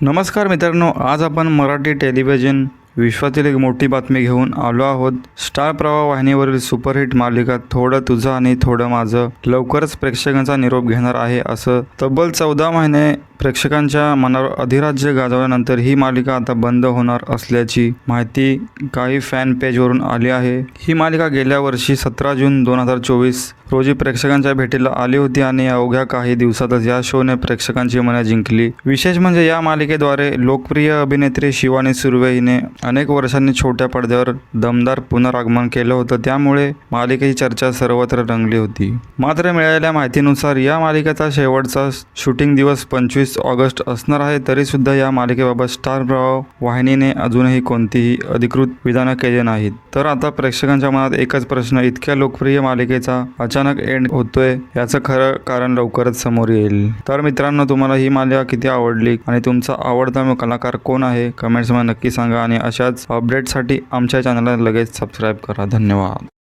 नमस्कार मित्रांनो आज आपण मराठी टेलिव्हिजन विश्वातील एक मोठी बातमी घेऊन आलो आहोत. स्टार प्रवाह वाहिनीवरील सुपरहिट मालिका थोडं तुझं आणि थोडं माझं. लवकरच प्रेक्षकांचा निरोप घेणार आहे असं. तब्बल चौदा महिने प्रेक्षकांच्या मनावर अधिराज्य गाजवल्यानंतर ही मालिका आता बंद होणार असल्याची माहिती काही फॅन पेजवरून आली आहे. ही मालिका गेल्या वर्षी सतरा जून दोन हजार चोवीस रोजी प्रेक्षकांच्या भेटीला आली होती आणि अवघ्या काही दिवसातच या शोने प्रेक्षकांची मने जिंकली. विशेष म्हणजे या मालिकेद्वारे लोकप्रिय अभिनेत्री शिवानी सुर्वे हिने अनेक वर्षांनी छोट्या पडद्यावर दमदार पुनरागमन केलं होतं. त्यामुळे मालिकेची चर्चा सर्वत्र रंगली होती. मात्र मिळालेल्या माहितीनुसार या मालिकेचा शेवटचा शूटिंग दिवस पंचवीस ऑगस्ट असणार आहे. तरीसुद्धा या मालिकेबाबत स्टार प्रवाह वाहिनीने अजूनही कोणतीही अधिकृत विधानं केली नाहीत. तर आता प्रेक्षकांच्या मनात एकच प्रश्न इतक्या लोकप्रिय मालिकेचा अचानक एंड होतोय याचं खरं कारण लवकरच समोर येईल. तर मित्रांनो तुम्हाला ही मालिका किती आवडली आणि तुमचा आवडता कलाकार कोण आहे? कमेंट्समध्ये नक्की सांगा आणि अशाच अपडेटसाठी आमच्या चॅनलला लगेच सबस्क्राईब करा. धन्यवाद.